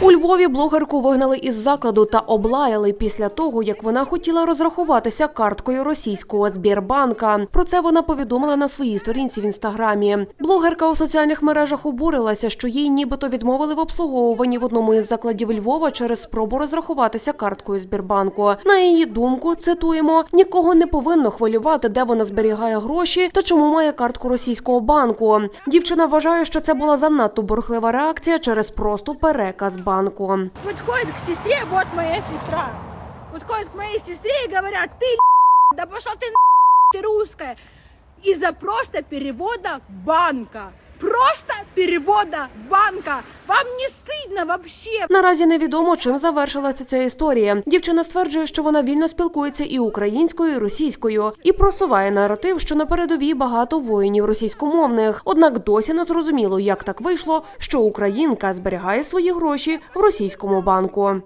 У Львові блогерку вигнали із закладу та облаяли після того, як вона хотіла розрахуватися карткою російського Збірбанка. Про це вона повідомила на своїй сторінці в інстаграмі. Блогерка у соціальних мережах обурилася, що їй нібито відмовили в обслуговуванні в одному із закладів Львова через спробу розрахуватися карткою Збірбанку. На її думку, цитуємо: нікого не повинно хвилювати, де вона зберігає гроші та чому має картку російського банку. Дівчина вважає, що це була занадто бурхлива реакція через просто переказ банку. Подходит к сестре, вот моя сестра. Подходит к моей сестре и говорят, ты да пошла ты ты русская. Из-за просто перевода банка. Просто перевода банка. Вам не стыдно вообще? Наразі невідомо, чим завершилася ця історія. Дівчина стверджує, що вона вільно спілкується і українською, і російською, і просуває наратив, що на передовій багато воїнів російськомовних. Однак досі не зрозуміло, як так вийшло, що українка зберігає свої гроші в російському банку.